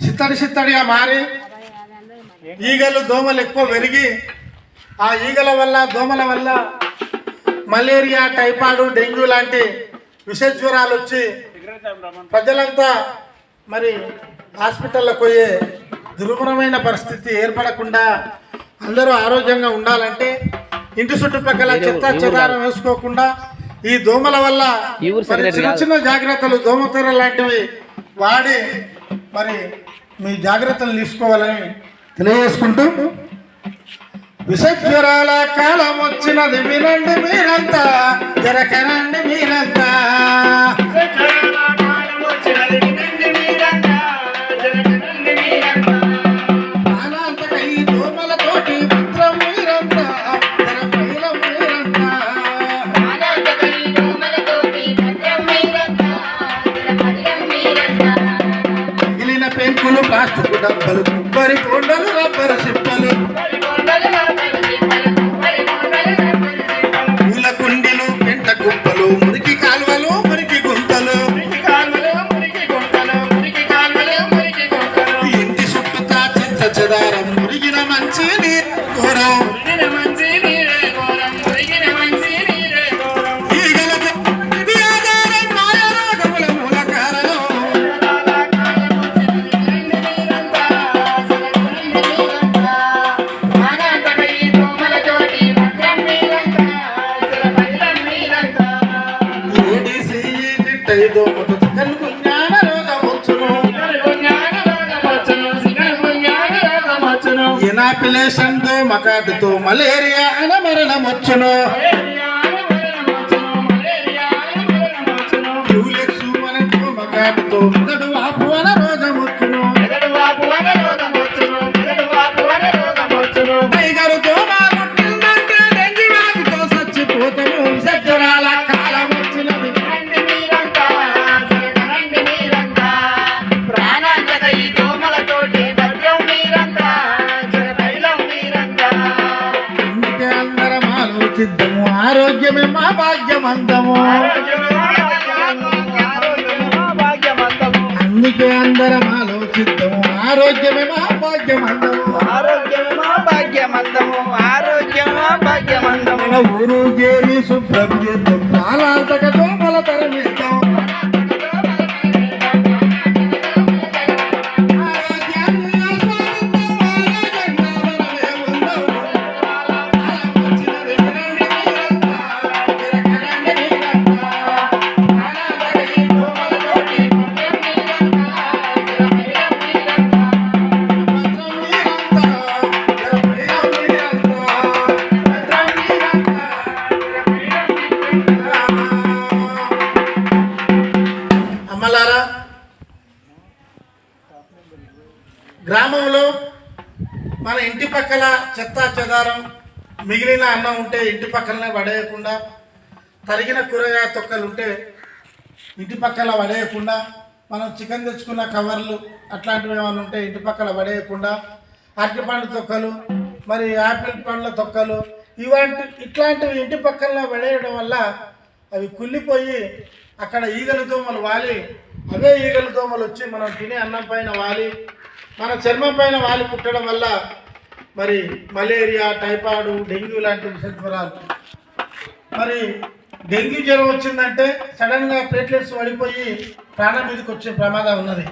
చిత్తడి చిత్తడిగా మారి ఈగలు దోమలు ఎక్కువ పెరిగి ఆ ఈగల వల్ల దోమల వల్ల మలేరియా టైఫాయిడ్ డెంగ్యూ లాంటి విష జ్వరాలు వచ్చి ప్రజలంతా మరి హాస్పిటల్లోకి పోయే దుర్భరమైన పరిస్థితి ఏర్పడకుండా అందరూ ఆరోగ్యంగా ఉండాలంటే ఇంటి చుట్టుపక్కల చెత్త చెదారం వేసుకోకుండా ఈ దోమల వల్ల చిన్న. చిన్న జాగ్రత్తలు దోమతెర లాంటివి వాడి మరి మీ జాగ్రత్తలు తీసుకోవాలని తెలియజేసుకుంటూ విషజ్వరాల కాలం వచ్చినది వినండి మీరంతా జరకనండి మీరంతా. డబ్బలు కొబ్బరి కొండలు రబ్బరు సిప్పలు. మొదటి చికన్కు జ్ఞాన రోగం వచ్చును ఇనాపిలేషన్తో మకాటుతో మలేరియా అన మరణం ఆలోచిద్దాము ఆరోగ్యమే మా భాగ్యమందము. అందుకే అందరం ఆలోచిద్దాము ఆరోగ్యమే మా భాగ్యమందము. ఆరోగ్యమా భాగ్యమందము ఆరోగ్యమా భాగ్యమందము. మన ఊరు చేరి శుభ్రం చేద్దాం కాలాంతక గ్రామంలో మన ఇంటి పక్కల చెత్త చెదారం మిగిలిన అన్నం ఉంటే ఇంటి పక్కలనే పడేయకుండా తరిగిన కూరగాయ తొక్కలు ఉంటే ఇంటి పక్కల పడేయకుండా మనం చికెన్ తెచ్చుకున్న కవర్లు అట్లాంటివి ఏమైనా ఉంటే ఇంటి పక్కల పడేయకుండా అరటిపండు తొక్కలు మరి యాపిల్ పండ్ల తొక్కలు ఇలాంటి ఇట్లాంటివి ఇంటి పక్కన పడేయడం వల్ల అవి కుళ్ళిపోయి అక్కడ ఈగలు దోమలు వాలి అవే ఈగల దోమలు వచ్చి మనం తినే అన్నం పైన వాలి మన చర్మం పైన వాలి పుట్టడం వల్ల మరి మలేరియా టైఫాయిడ్ డెంగ్యూ లాంటి విషజ్వరాలు. మరి డెంగ్యూ జ్వరం వచ్చిందంటే సడన్గా ప్లేట్లెట్స్ పడిపోయి ప్రాణం మీదకి వచ్చే ప్రమాదం ఉన్నది.